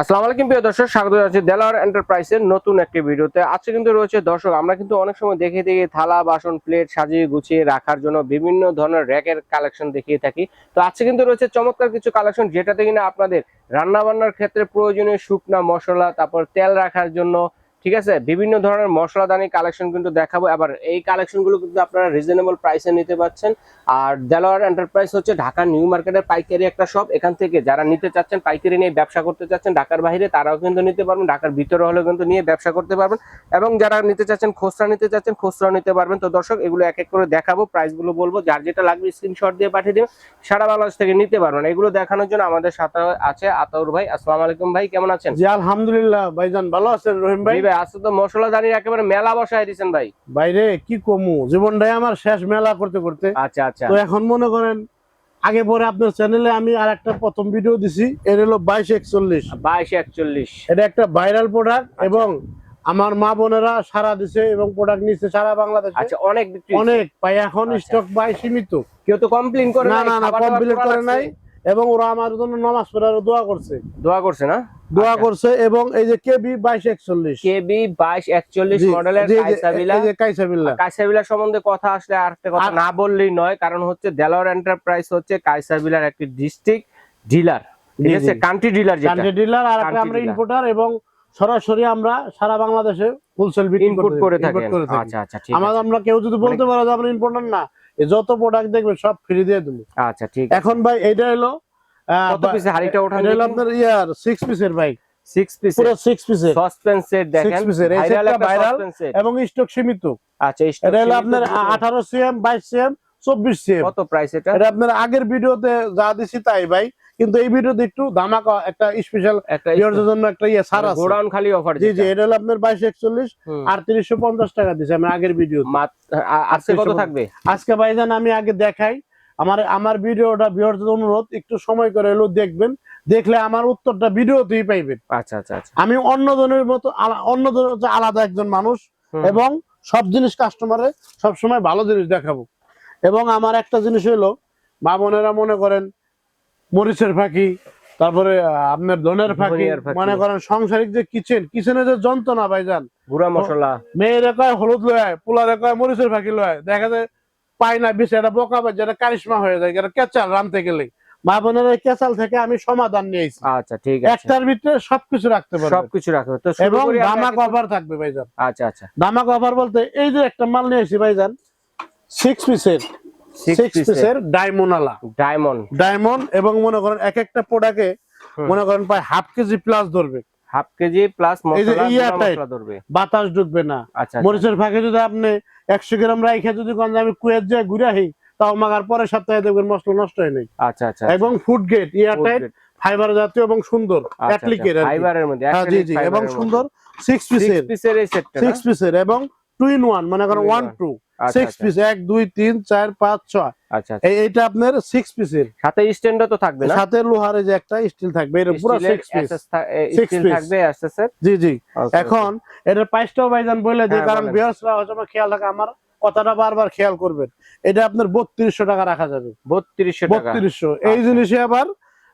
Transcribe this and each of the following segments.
আসসালামু আলাইকুম প্রিয় দর্শক, স্বাগত জানাচ্ছি দেলার এন্টারপ্রাইজের নতুন একটি ভিডিওতে। আজকে কিন্তু রয়েছে, দর্শক, আমরা কিন্তু অনেক সময় দেখে দেখে থালা, বাসন, প্লেট সাজিয়ে গুছিয়ে রাখার জন্য বিভিন্ন ধরনের র্যাকের কালেকশন দেখিয়ে থাকি। তো আজকে কিন্তু রয়েছে চমৎকার কিছু কালেকশন যেটাতে কিনা আপনাদের রান্নাবান্নার ক্ষেত্রে প্রয়োজনীয় শুকনা মশলা, তারপর তেল রাখার জন্য ঠিক আছে? বিভিন্ন ধরনের মশলাদানি কালেকশন কিন্তু দেখাবো। আবার এই কালেকশনগুলো কিন্তু আপনারা রিজনেবল প্রাইসে নিতে পারছেন আর দেলোয়ার এন্টারপ্রাইজ হচ্ছে ঢাকা নিউ মার্কেটের পাইকারি একটা শপ এখান থেকে যারা নিতে চাচ্ছেন পাইকারি নিয়ে ব্যবসা করতে চাচ্ছেন ঢাকার বাইরে তারাও কিন্তু নিতে পারবেন। ঢাকার ভিতরে হলেও কিন্তু নিয়ে ব্যবসা করতে পারবেন। এবং যারা নিতে চাচ্ছেন খুচরা নিতে চাচ্ছেন খুচরা নিতে পারবেন। তো দর্শক এগুলো এক এক করে দেখাবো প্রাইসগুলো বলব। যার যেটা লাগবে স্ক্রিনশট দিয়ে পাঠিয়ে দিন সারা বাংলাদেশ থেকে নিতে পারবেন। এগুলো দেখানোর জন্য আমাদের সাথে আছে আতাউর ভাই। আসসালামু আলাইকুম ভাই কেমন আছেন? জি আলহামদুলিল্লাহ। ভাইজান ভালো আছেন রহিম ভাই আজকে তো মশলাদানির একেবারে মেলা বসায় দিয়েছেন ভাই। বাইরে কি কমু? জীবনটাই আমার শেষ মেলা করতে করতে। আচ্ছা আচ্ছা। তো এখন মনে করেন আগে পরে আপনার চ্যানেলে আমি আর একটা প্রথম ভিডিও দিছি এর হলো বাইশ একচল্লিশ। বাইশ একচল্লিশ। এটা একটা ভাইরাল প্রোডাক্ট আচ্ছা। এবং আমার মা বোনেরা সারা দিছে এবং প্রোডাক্ট নিচ্ছে সারা বাংলাদেশে। আচ্ছা অনেক অনেক পাই এখন আচ্ছা। স্টক বাই সীমিত। কেউ তো কমপ্লেন করে না নাই, না না খাবার দাবার কমপ্লিট করা করে নাই। এবং ওরা আমার জন্য নামাজ পড়ার দোয়া করছে। দোয়া করছে না? দোয়া আচ্ছা। করছে এবং এই যে কেবি বাইশ একচল্লিশ। কেবি বাইশ একচল্লিশ মডেলের কাইসাবিল্লা সম্বন্ধে কথা আসলে আর একটা কথা না বললেই নয় কারণ হচ্ছে দেলোয়ার এন্টারপ্রাইজ হচ্ছে কাইসাবিলার একটি ডিস্ট্রিক্ট ডিলার ঠিক আছে। কান্ট্রি ডিলার যেটা। কান্ট্রি ডিলার আর আমরা। ইম্পোর্টার এবং সরাসরি আমরা সারা বাংলাদেশে হোলসেল বিক্রি ইনপুট করে থাকি। আচ্ছা আচ্ছা ঠিক আমাদের আমরা কেউ যদি বলতে পারে যে আমরা ইম্পোর্টার না যত প্রোডাক্ট দেখবে সব ফ্রি দিয়ে দেবো। আচ্ছা ঠিক এখন ভাই এটা হলো আহ, কত পিসে হাড়িটা ওঠান এটা আপনার ইয়ার সিক্স পিসের বাইক সিক্স পিস পুরো সিক্স পিসের সাসপেন্স সেট দেখেন। এই ভাইরাল এবং স্টক সীমিত। আচ্ছা এই এটা হলো আপনার সীমিত আঠারো সিএম বাইশ সিএম চব্বিশ সিএম কত প্রাইস এটা? এটা আপনার আগের ভিডিওতে যা দিছি তাই ভাই। কিন্তু এই ভিডিওতে একটু ধামাকা একটা স্পেশাল একটা ভিউয়ারদের জন্য একটা ইয়ে ছাড় আছে। গোডাউন খালি অফার জি জি এটা হলো আপনার বাইশ একচল্লিশ আটত্রিশশো পঞ্চাশ টাকা দিছে আমি আগের ভিডিও আজকে কত থাকবে? আজকে ভাইজান আমি আগে দেখাই। আমার আমার ভিডিওটা ভিউয়ারদের অনুরোধ একটু সময় করে এলো দেখবেন। দেখলে আমার উত্তরটা ভিডিওতেই পাইবেন। আচ্ছা আচ্ছা আচ্ছা। আমি অন্য জনের মতো আলা- অন্য হচ্ছে আলাদা একজন মানুষ এবং সব জিনিস কাস্টমারে সব সময় ভালো জিনিস দেখাবো। এবং আমার একটা জিনিস হলো মা বোনেরা মনে করেন মরিচের ফাঁকি তারপরে আপনার ধনের ফাঁকি মনে করেন সংসারিক যে কিচেন কিচেনে যে যন্ত্রণা ভাইজান গুঁড়া মশলা। মেয়েরা কয় হলুদ লয় পোলারে কয় মরিচের ফাঁকি লয় দেখা যায় পায় না বেশি এটা বোকা বাজে এটা কারিশমা হয়ে যায় এটা কেচাল রানতে গেলে মা বোনের কেচাল থেকে আমি সমাধান নিয়েছি। আচ্ছা ঠিক আছে। একটার ভিতরে সবকিছু রাখতে পারবে। সবকিছু রাখবে তো এবং দামাক অফার থাকবে ভাইজান। আচ্ছা আচ্ছা। দামাক অফার বলতে এই যে একটা মাল নিয়ে এসেছি ভাইজান সিক্স পিসের ডায়মন্ড। ডায়মন্ড এবং মনে করেন এক একটা প্রোডাক্টে। মনে করেন প্রায় হাফ কেজি প্লাস ধরবে। হাফ কেজি প্লাস মশলা ধরবে। বাতাস ঢুকবে না। আচ্ছা আচ্ছা। মরিচের ফাঁকে যদি আপনি একশো গ্রাম রাইখে যদি কোন আমি কুয়েত যায় ঘুরে আহি তাও মাগার পরের সপ্তাহে দেখবেন মশলা নষ্ট হয় নাই। আচ্ছা আচ্ছা এবং ফুড গেট ইয়ারটাইট ফাইবার জাতীয় এবং সুন্দর অ্যাপ্লিকের ফাইবারের মধ্যে হ্যাঁ জি জি এবং সুন্দর সিক্স পিসের পিসের এই সেটটা সিক্স পিসের এবং টু ইন ওয়ান মনে করেন ওয়ান টু সিক্স পিস এক দুই তিন চার পাঁচ ছয়। আচ্ছা আচ্ছা। এইটা আপনার সিক্স পিসের সাথে স্ট্যান্ডও তো থাকবে না? সাথে লোহার যে একটা স্টিল থাকবে এটা পুরো সিক্স পিস স্টিল। থাকবে এসএসএর জি জি। এখন এটার প্রাইসটাও ভাইজান বলে দিই হ্যাঁ, কারণ। বিয়ার্সরা হয়তো খেয়াল রাখা আমার কথাটা বারবার খেয়াল করবেন। এটা আপনার বত্রিশশো টাকা রাখা যাবে। 3200 টাকা। বত্রিশশো। এই আচ্ছা। জিনিসে আবার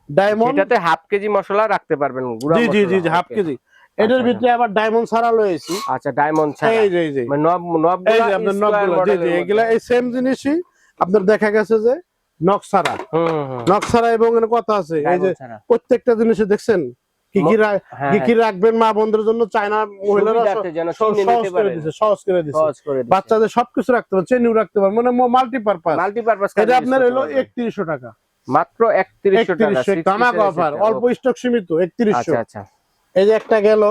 ডায়মন্ড এটাতে হাফ কেজি মশলা রাখতে পারবেন গুঁড়া জি জি জি হাফ কেজি। এটার আচ্ছা, ভিতরে আবার ডায়মন্ড ছাড়া লয়েছি আচ্ছা ডায়মন্ড ছাড়া। এই যে এই যে। মানে নব নব এই যে আপনার নকগুলো জি জি এগুলা এই সেম জিনিসই আপনার দেখা গেছে যে নক ছাড়া। হুম হুম নক ছাড়া এবং এর কথা আছে। এই যে প্রত্যেকটা জিনিসে দেখছেন? কি কি হ্যাঁ, কি কি রাখবেন মা বোনদের জন্য? চায়না মহিলারা সহজ করে। দিছে সহজ করে দিছে। বাচ্চাদের সবকিছু রাখতে পারে চেনিও রাখতে পারে মানে মাল্টিপারপাস মাল্টিপারপাস এটা আপনার হলো একত্রিশশো টাকা। মাত্র 3100 টাকা অফার অল্প স্টক সীমিত একত্রিশশো। আচ্ছা আচ্ছা। এই যে একটা গেল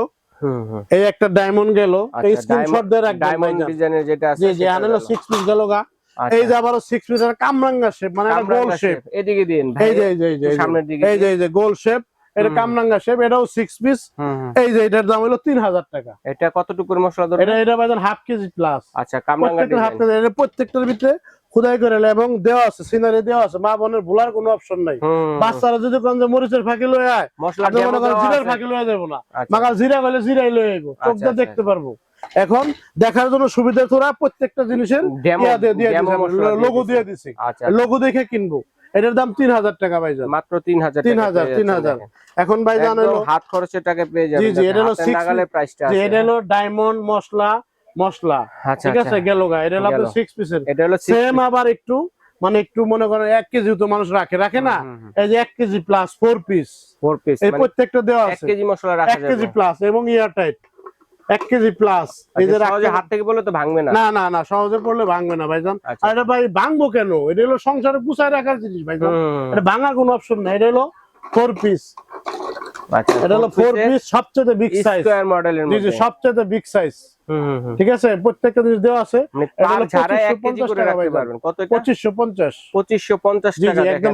এই একটা ডায়মন্ড গেল এই স্ক্রিনশট দিয়ে রাখবেন ডায়মন্ড ডিজাইনের যেটা আছে জি জি সেটা আনে হলো হলো। সিক্স পিস গেল গা। আচ্ছা, এই যে আবারও সিক্স পিস কামরাঙ্গা শেপ মানে একটা গোল শেপ এদিকে দিন এই যে এই যে সামনের দিকে এই যে এই যে গোল শেপ এটা কামরাঙ্গা শেপ এটাও সিক্স পিস হুম, হুম। এই যে এটার দাম হলো তিন হাজার টাকা। এটা কতটুকুর মশলা ধরবে এটা এটা বাজার হাফ কেজি প্লাস আচ্ছা কামরাঙ্গা হাফ কেজি এটা প্রত্যেকটার ভিতরে খোদাই করে এবং দেওয়া আছে সিনারি দেওয়া আছে মা বোনের ভুলার কোনো অপশন নাই। বাচ্চারা যদি কোন যে মরিচের ফাঁকি লয়ে আয় জিরার ফাঁকি লয়ে যাব না। আচ্ছা, মাকাল জিরা গেলে জিরাই লয়ে চোখ আচ্ছা, আচ্ছা। দেখতে পারব। এখন দেখার জন্য সুবিধা তোরা প্রত্যেকটা জিনিসের লোগো। দিয়ে দিছি। আচ্ছা লোগো দেখে কিনবো। এটার দাম তিন হাজার টাকা ভাইজান মাত্র তিন হাজার তিন হাজার তিন হাজার। এখন ভাইজান হাত খরচের টাকা পেয়ে জি, এটা হলো প্রাইসটা এটা হলো ডায়মন্ড মশলা মশলা। আচ্ছা ঠিক আছে আচ্ছা। গেল গা এটা হলো সিক্স পিসের এটা হলো সেম আবার একটু মানে একটু মনে করেন এক কেজি তো মানুষ রাখে রাখে না? এই যে এক KG plus four piece four piece এই প্রত্যেকটা দেওয়া এক আছে। কেজি মশলা রাখা এক কেজি প্লাস এবং ইয়ার টাইট এক কেজি প্লাস এই যে আচ্ছা, সহজে রাখতে- হাত থেকে বলে তো ভাঙবে না। না না না সহজে পড়লে ভাঙবে না ভাইজান। আর এটা ভাই ভাঙবো কেন? এটা হলো সংসারে গুছায় রাখার জিনিস ভাইজান। এটা ভাঙার কোনো অপশন নাই এটা হলো ফোর পিস এটা হলো ফোর পিস সবচেয়ে বিগ সাইজ স্কয়ার মডেলের জি জি মধ্যে। সবচেয়ে বিগ সাইজ হুম, হুম, হুম। ঠিক আছে? প্রত্যেকটা জিনিস দেওয়া আছে। মানে তার কেজি করে রাখতে পারবেন। কত টাকা একদম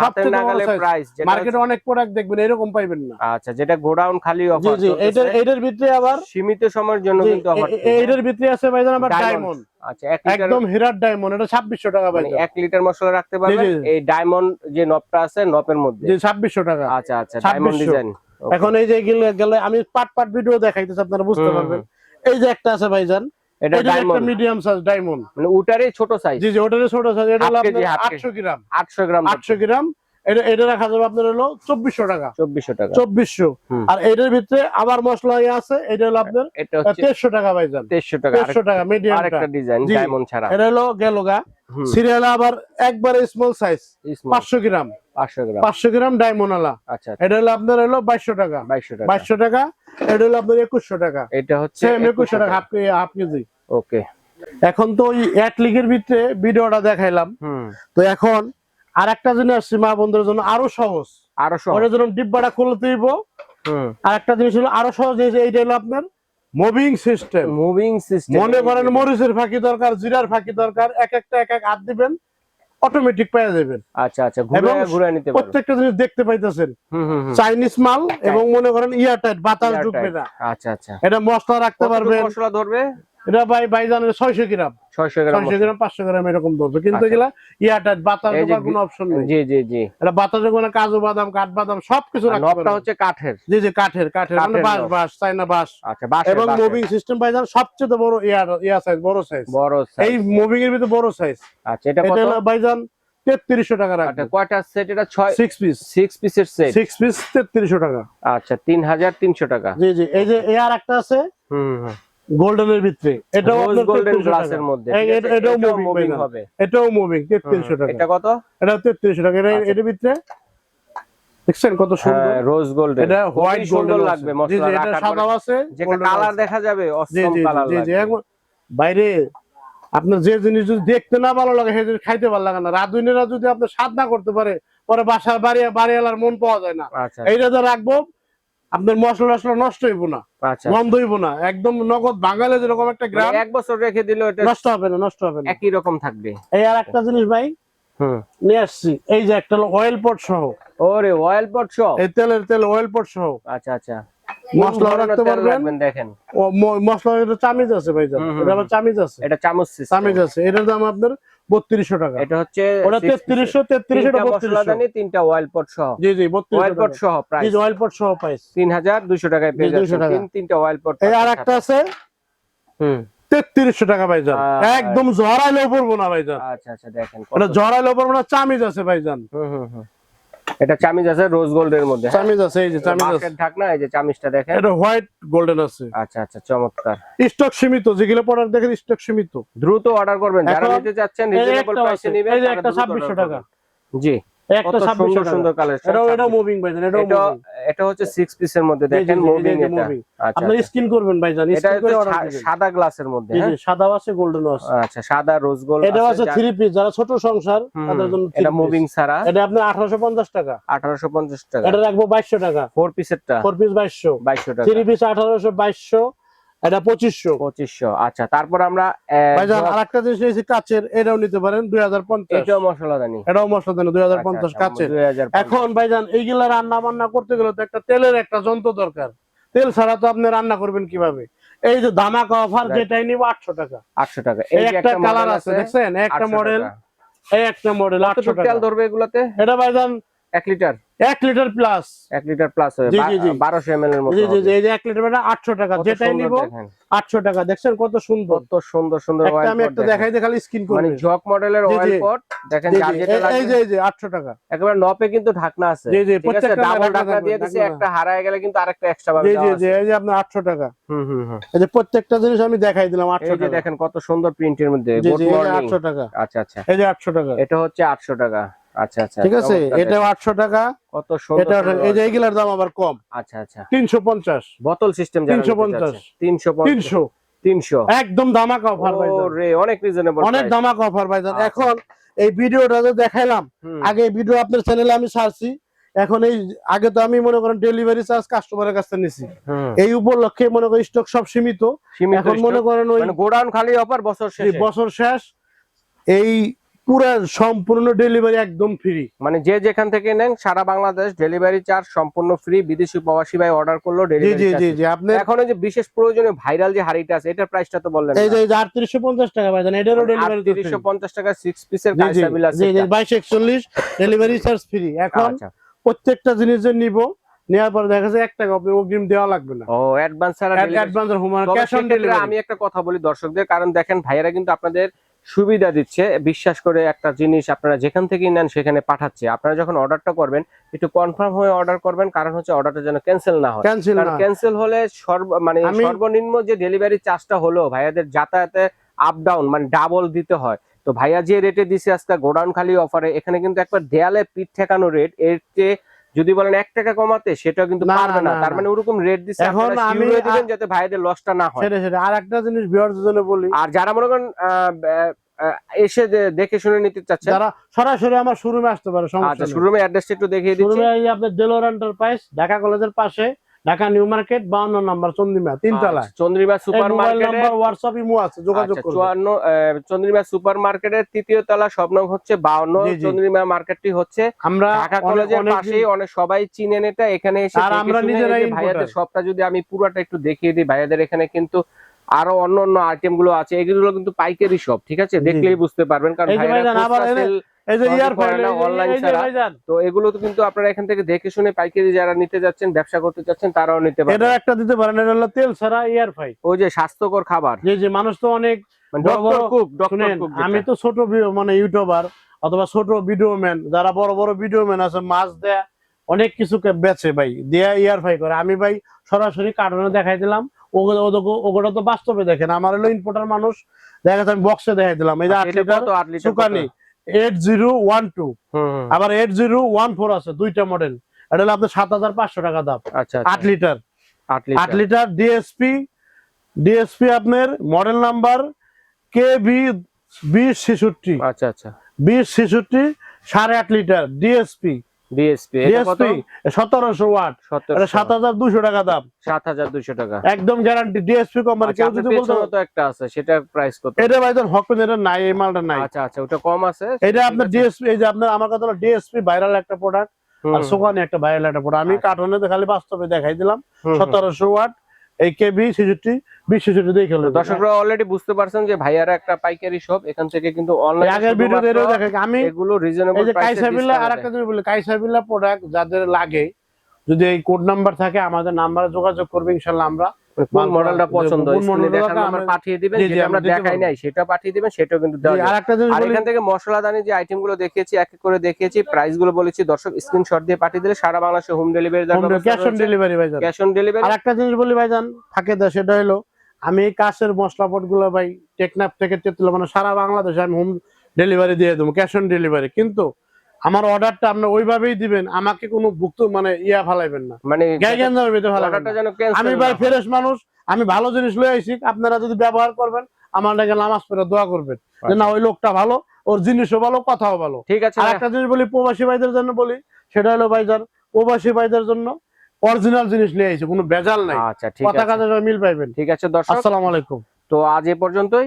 সবচেয়ে নাগালে প্রাইস মার্কেটে অনেক প্রোডাক্ট দেখবেন এরকম পাইবেন না। আচ্ছা যেটা গোডাউন খালি জি অফার জি এটার এটার ভিতরে আবার সীমিত সময়ের জন্য কিন্তু অফার এটার ভিতরে আছে ভাইজান আবার ডায়মন্ড আচ্ছা এক লিটার একদম হীরার ডায়মন্ড এটা ছাব্বিশশো টাকা মানে ভাইজান। লিটার মশলা রাখতে পারবেন। এই ডায়মন্ড যে নবটা আছে নবের মধ্যে। জি টাকা। আচ্ছা আচ্ছা ডায়মন্ড ডিজাইন এখন এই যে গেলে আমি পার্ট পার্ট ভিডিও দেখাইতেছি আপনারা বুঝতে পারবেন। এই যে একটা আছে ভাইজান এটা ডায়মন্ড মিডিয়াম সাইজ ডায়মন্ড মানে ওটারই ছোট সাইজ জি জি ছোট সাইজ এটা হলো হাফ কেজি, আপনার হাফ কেজি। আটশো গ্রাম। 800 গ্রাম। আটশো গ্রাম। এটা এটা রাখা যাবে আপনার হলো চব্বিশশো টাকা। 2400 টাকা। চব্বিশশো। আর এটার ভিতরে আবার মশলা ইয়ে আছে এটা হলো আপনার এটা হচ্ছে টাকা ভাইজান। 2300 টাকা তেরোশো টাকা মিডিয়ামটা আরেকটা ডিজাইন ডায়মন্ড ছাড়া। এটা হলো গেলোগা সিরিয়াল আবার একবারে স্মল সাইজ পাঁচশো গ্রাম। পাঁচশো গ্রাম। ডায়মন্ড আলা আচ্ছা এটা হলো আপনার হলো বাইশশো টাকা। 2200 টাকা। বাইশশো টাকা এটা হলো আপনার একুশশো টাকা। এটা হচ্ছে একুশশো টাকা half KG half KG. Okay এখন তো ওই এক লিগের ভিতরে ভিডিওটা দেখাইলাম। তো এখন আর একটা জিনিস আসছে মা বন্ধুদের জন্য আরও সহজ। আরও ওটার জন্য ডিব্বাটা খুলে দিব। আর একটা জিনিস হলো আরও সহজ জিনিস এইটা হলো আপনার মুভিং সিস্টেম মুভিং সিস্টেম মনে করেন মরিচের ফাঁকি দরকার জিরার ফাঁকি দরকার এক একটা এক এক হাত দিবেন অটোমেটিক পেয়ে যাবেন। আচ্ছা আচ্ছা ঘুরে ঘুরে নিতে পারবেন প্রত্যেকটা জিনিস দেখতে পাইতেছেন। চাইনিজ মাল এবং মনে করেন ইয়ার টাইট বাতাস ঢুকবে না। আচ্ছা আচ্ছা। এটা মশলা রাখতে পারবেন। মশলা ধরবে? এটা ভাই ভাইজানের ছয়শো গ্রাম। 600 গ্রাম ছয়শো গ্রাম পাঁচশো গ্রাম এরকম ধরবে। কিন্তু আচ্ছা। এগুলা ইয়ার টাইট বাতাস এই যে কোনো অপশন নেই। জি জি জি। এটা বাতাসে কোনো কাজু বাদাম কাঠ বাদাম সবকিছু রাখতে নবটা হচ্ছে কাঠের। জি জি কাঠের কাঠের। মানে নব। বাঁশ চাইনা বাঁশ। আচ্ছা বাঁশের এবং মুভিং সিস্টেম ভাইজান সবচেয়ে বড় ইয়ার ইয়া সাইজ বড় সাইজ বড় এই size। মুভিং এর ভিতরে বড় সাইজ আচ্ছা এটা এটা কত? হলো ভাইজান তেত্রিশশো টাকা আচ্ছা রাখবে কয়টা সেট এটা 6 সিক্স পিস 6 পিসের সেট সিক্স পিস তেত্রিশশো টাকা। আচ্ছা 3300 টাকা। জি জি এই যে এ আর একটা আছে হুম হুম। গোল্ডেনের ভিতরে। এটাও গোল্ডেন গ্লাসের মধ্যে আছে? এটাও মুভিং হবে। এটাও মুভিং তেত্রিশশো হুম, টাকা। এটা কত? এটা তেত্রিশশো টাকা। এটা আচ্ছা। এটার ভিতরে? দেখছেন কত সুন্দর? হ্যাঁ রোজ গোল্ডেন এটা হোয়াইট গোল্ডেন লাগবে মশলা এটা পরে। আছে যেটা কালার দেখা যাবে অসম কালার জি জি বাইরে আপনার যে জিনিস যদি দেখতে না ভালো লাগে সেই জিনিস খাইতে ভালো লাগে না। রাধুনিরা যদি আপনার স্বাদ না করতে পারে পরে বাসার বাড়ি বাড়িওয়ালার মন পাওয়া যায় না। আচ্ছা। এইটা যা রাখব। আপনার মশলা টসলা নষ্ট হইব না আচ্ছা। গন্ধ হইব না। একদম নগদ বাঙালি যেরকম একটা গ্রাম এক বছর রেখে দিলে এটা নষ্ট হবে না নষ্ট হবে না। একই রকম থাকবে। এই আর একটা জিনিস ভাই হুম। নিয়ে আসছি। এই যে একটা অয়েল পট সহ। ওরে অয়েল পট এই তেলের তেল অয়েল পট সহ। আচ্ছা আচ্ছা। মশলা রাখতে পারবেন? দেখেন। মশলা এটা চামিজ আছে ভাই এটা চামিজ আছে। এটা চামচ চামিজ আছে। এটার দাম আপনার টাকা। এটা হচ্ছে ওটা তিনটা এটা বত্রিশশো। মশলাদানি তিনটা অয়েল পট সহ। জি জি বত্রিশশো অয়েল পট সহ প্রাইস জি অয়েল পট সহ প্রাইস তিন হাজার দুইশো টাকায় পেয়ে যাচ্ছেন। তিন তিনটা অয়েল পট এই আর একটা আছে? হুম। টাকা ভাইজান। একদম জড়াইলেও পড়ব না ভাইজান। আচ্ছা আচ্ছা দেখেন পড়ব না চামিজ আছে ভাইজান। হুম হুম। এটা চামিজ আছে রোজ গোল্ডের মধ্যে? চামিজ আছে এই যে চামিজ আছে। ঢাকনা এই যে চামিজটা দেখেন। এটা হোয়াইট গোল্ডেন আছে। আচ্ছা আচ্ছা চমৎকার। স্টক সীমিত যেগুলো প্রোডাক্ট দেখেন স্টক সীমিত। দ্রুত অর্ডার করবেন। যারা নিতে যাচ্ছেন রিজনেবল প্রাইসে নেবেন এই যে একটা 2600 টাকা। জি একটা কত ছাব্বিশশো সুন্দর টাকা সুন্দর কালেকশন এটা এটা মুভিং ভাইজান এটা। এটা হচ্ছে 6 পিসের মধ্যে দেখেন মুভিং এটা আপনি আচ্ছা আপনার আচ্ছা। স্কিন করবেন ভাইজান এটা করে হচ্ছে অর্ডার দিবেন। সাদা গ্লাসের মধ্যে হ্যাঁ? সাদা আছে গোল্ডেন আছে আচ্ছা সাদা রোজ গোল্ড এটা আছে 3 পিস যারা ছোট সংসার তাদের জন্য এটা মুভিং ছাড়া। এটা আপনার আঠারোশো পঞ্চাশ টাকা। আঠারোশো পঞ্চাশ টাকা। এটা রাখব 2200 টাকা। 4 পিসেরটা 4 পিস 2200 2200 টাকা। 3 পিস আঠারোশো বাইশশো। এটা পঁচিশশো। পঁচিশশো আচ্ছা তারপর আমরা ভাইজান আর একটা জিনিস নিয়েছি কাচের এটাও নিতে পারেন দুই হাজার পঞ্চাশ। এটাও মশলা জানি এটাও মশলা দেন দুই হাজার পঞ্চাশ কাচের। এখন ভাইজান এইগুলা রান্না বান্না করতে গেলে তো একটা তেলের একটা যন্ত্র দরকার। তেল ছাড়া তো আপনি রান্না করবেন কীভাবে? এই যে ধামাকা অফার যেটাই নিব আটশো টাকা। আটশো টাকা। এই একটা কালার আছে দেখছেন? একটা মডেল এই একটা মডেল আটশো টাকা। তেল ধরবে এগুলাতে? এটা ভাইজান এক লিটার? এক লিটার প্লাস এক লিটার প্লাস হবে। বারোশো এম এর মতো জি জি এই যে এক লিটার মানে আটশো টাকা। যেটাই নিব আটশো টাকা। দেখছেন কত সুন্দর? কত সুন্দর সুন্দর আমি একটা। দেখাই দেখালি স্কিন মানে করবে জক মডেলের অয়েল পট দেখেন যেটা এই- যে এই যে আটশো টাকা। একেবারে নপে কিন্তু ঢাকনা আছে। জি, জি, প্রত্যেকটা ডাবল ঢাকনা দিয়ে দিছে একটা হারায় গেলে কিন্তু আরেকটা এক্সট্রা ভাবে জি জি। এই যে আপনার আটশো টাকা। হুম হুম হুম। এই যে প্রত্যেকটা জিনিস আমি দেখাই দিলাম আটশো টাকা। দেখেন কত সুন্দর প্রিন্টের মধ্যে। আটশো টাকা। আচ্ছা আচ্ছা। এই যে আটশো টাকা। এটা হচ্ছে আটশো টাকা। আচ্ছা আচ্ছা ঠিক আছে? টাকা। কত সুন্দর এটা এই যে এইগুলার দাম আবার কম। আচ্ছা আচ্ছা। বোতল সিস্টেম 350 তিনশো তিনশো তিনশো। একদম ধামাকা অফার ভাই ও রে অনেক রিজনেবল অনেক ধামাকা অফার ভাই আচ্ছা। এখন এই ভিডিওটা যে দেখাইলাম আগে এই ভিডিও আপনার চ্যানেলে আমি ছাড়ছি এখন এই আগে তো আমি মনে করেন ডেলিভারি চার্জ কাস্টমারের কাছে নিছি। এই উপলক্ষে মনে করেন স্টক সব সীমিত। এখন মনে করেন ওই মানে গোডাউন খালি অফার বছর শেষে। বছর শেষ। এই পুরা সম্পূর্ণ ডেলিভারি একদম ফ্রি মানে যে যেখান থেকে নেন সারা বাংলাদেশ ডেলিভারি চার্জ সম্পূর্ণ ফ্রি বিদেশি প্রবাসী ভাই অর্ডার করল জি জি জি জি আপনি এখন যে বিশেষ ভাইরাল যে হাড়িটা আছে এটার প্রাইসটা তো বললেন এই যে আটত্রিশশো পঞ্চাশ টাকা ভাই জান এটারও ডেলিভারি টাকা পিসের জি জি চার্জ ফ্রি এখন প্রত্যেকটা জিনিস যে নিব নেওয়ার পরে দেখা যায় এক টাকা অগ্রিম দেওয়া লাগবে না। ও অ্যাডভান্স ছাড়া অ্যাডভান্স হুমার তবে ক্যাশ অন ডেলিভারি আমি একটা কথা বলি দর্শকদের কারণ দেখেন ভাইয়েরা কিন্তু আপনাদের সুবিধা দিচ্ছে বিশ্বাস করে একটা জিনিস আপনারা যেখান থেকেই নেন সেখানে পাঠাচ্ছে। আপনারা যখন অর্ডারটা করবেন একটু কনফার্ম হয়ে অর্ডার করবেন কারণ হচ্ছে অর্ডারটা যেন ক্যান্সেল না হয়। ক্যান্সেল হলে সর্ব মানে সর্বনিম্ন যে ডেলিভারি চার্জটা হলো ভাইয়াদের যাতায়াতে আপ ডাউন মানে ডাবল দিতে হয়। তো ভাইয়া যে রেটে দিছে আজকে গোডাউন খালি অফারে এখানে কিন্তু একবার দেয়ালে পিঠ ঠেকানো রেট এর চেয়ে যদি বলেন এক টাকা কমাতে সেটা কিন্তু পারবে না, তার মানে ওরকম রেট দিচ্ছে এখন আমি দিবেন যাতে ভাইদের লসটা না হয়। সেটা সেটা আর একটা জিনিস বিয়ার্স জন্য বলি। আর যারা মনে করেন এসে যে দেখে শুনে নিতে চাচ্ছে যারা সরাসরি আমার শোরুমে আসতে পারে আচ্ছা সমস্যা শোরুমে অ্যাড্রেসটা একটু দেখিয়ে দিচ্ছি। শোরুমে এই আপনার দেলোর এন্টারপ্রাইজ ঢাকা কলেজের পাশে। ঢাকা নিউ মার্কেট বাউন্ন নাম্বার চন্দিমা তিনতলা আচ্ছা, চন্দ্রিমা সুপার মার্কেটে হোয়াটসঅ্যাপ ইমো আছে যোগাযোগ আচ্ছা, চুয়ান্ন চন্দ্রিমা সুপার মার্কেটের তৃতীয় তলা স্বপ্নং হচ্ছে বাউন্ন। চন্দ্রিমা মার্কেটটি হচ্ছে আমরা ঢাকা কলেজের পাশেই অনেক সবাই চিনেন এটা এখানে এসে আর আমরা নিজেরাই ভাইয়াদের। শপটা যদি আমি পুরোটা একটু দেখিয়ে দিই ভাইয়াদের এখানে কিন্তু আরও অন্য অন্য আইটেমগুলো আছে এগুলো কিন্তু পাইকারি সব ঠিক আছে দেখলেই বুঝতে পারবেন কারণ এই যে ভাইয়ারা ভাইজান, আবার খুচরা এনে- sell- এই যে সবই ইয়ার করে ছাড়া। তো এগুলো তো কিন্তু আপনারা এখান থেকে দেখে শুনে পাইকারি যারা নিতে যাচ্ছেন ব্যবসা করতে তারাও নিতে এটা একটা দিতে পারেন এটা হলো তেল ছাড়া ইয়ার ফাই ওই যে স্বাস্থ্যকর খাবার। যে যে মানুষ তো অনেক মানে আমি তো ছোট মানে ইউটিউবার অথবা ছোট ভিডিও ম্যান যারা বড় বড় ভিডিও ম্যান আছে মাছ দেয়া অনেক কিছু বেচে ভাই দেয়া ইয়ার ফাই করে। আমি ভাই সরাসরি কার্টুনে দেখাই দিলাম ওগুলো তো বাস্তবে দেখেন। আমার হলো ইম্পোর্টার মানুষ দেখা যাচ্ছে আমি বক্সে দেখাই দিলাম। এই যে কত আট litre? Sokany eight zero one two. আবার এইট জিরো ওয়ান ফোর আছে দুইটা মডেল এটা হলো আপনার সাত হাজার পাঁচশো টাকা দাম। আচ্ছা আট লিটার আট লিটার ডিএসপি ডিএসপি আপনার মডেল নাম্বার কে বি বিশ ছেষট্টি। আচ্ছা আচ্ছা। বিশ ছেষট্টি সাড়ে আট লিটার ডিএসপি ডিএসপি ডিএসপি সতেরোশো ওয়াট। এটা সাত সত্তর হাজার দুশো টাকা দাম। সাত হাজার দুইশো টাকা। একদম গ্যারান্টি ডিএসপি কোম্পানি আচ্ছা কেউ যদি বলতে তো একটা আছে সেটার প্রাইস কত? এটা ভাই হকপেন এটা নাই এই মালটা নাই। আচ্ছা আচ্ছা ওটা কম আছে? এটা আপনার ডিএসপি এই যে আপনার আমার কথা হলো ডিএসপি ভাইরাল একটা প্রোডাক্ট আর সোকানি একটা ভাইরাল একটা প্রোডাক্ট আমি আচ্ছা। কার্টুনে খালি বাস্তবে দেখাই দিলাম। হুম, হুম। সতেরোশো ওয়াট এই কেবি ছেষট্টি বিশ ছেষট্টি দেখে তো দর্শকরা অলরেডি বুঝতে পারছেন যে ভাইয়ারা একটা পাইকারি শপ এখান থেকে কিন্তু অনলাইন আগের আমি এগুলো রিজনেবল এই যে কাইসাবিল্লা আর একটা জিনিস বলি কাইসাবিল্লা প্রোডাক্ট যাদের লাগে যদি এই কোড নাম্বার থাকে আমাদের নাম্বারে যোগাযোগ করবে ইনশাল্লাহ আমরা কোন মডেলটা পছন্দ কোন স্ক্রিনে মডেলটা দেখানো আমরা- পাঠিয়ে দিবেন জি, জি, যেটা আমরা আমরা দেখাই নাই সেটা পাঠিয়ে দিবেন সেটাও কিন্তু আর এখান থেকে মশলাদানি যে আইটেমগুলো দেখিয়েছি এক এক করে দেখিয়েছি প্রাইসগুলো বলেছি দর্শক স্ক্রিনশট দিয়ে পাঠিয়ে দিলে সারা বাংলাদেশে home delivery cash on delivery cash on delivery আর একটা জিনিস বলি ভাইজান সেটা হলো আমি কাছের মশলাপটগুলো ভাই টেকনাফ থেকে তেতুলা মানে সারা বাংলাদেশে আমি হোম ডেলিভারি দিয়ে দেবো ক্যাশ অন ডেলিভারি কিন্তু আমার অর্ডারটা আপনি ওইভাবেই দিবেন আমাকে কোনো ভুক্ত মানে ইয়া ফালাইবেন না। মানে গাইগান দামে বেঁধে ফালাবেন আমি ভাই ফ্রেশ মানুষ আমি ভালো জিনিস লয়ে আইছি আপনারা যদি ব্যবহার করবেন আমার নাকি নামাজ পড়ে দোয়া করবেন। যে না ওই লোকটা ভালো ওর জিনিসও ভালো কথাও ভালো। ঠিক আছে আর একটা জিনিস বলি প্রবাসী ভাইদের জন্য বলি সেটা হলো ভাইজান প্রবাসী ভাইদের জন্য অরিজিনাল জিনিস নিয়ে আইছে কোনো ভেজাল নাই। আচ্ছা ঠিক কথা আছে। কাজে মিল পাইবেন। ঠিক আছে দর্শক। আসসালামু আলাইকুম। তো আজ এ পর্যন্তই।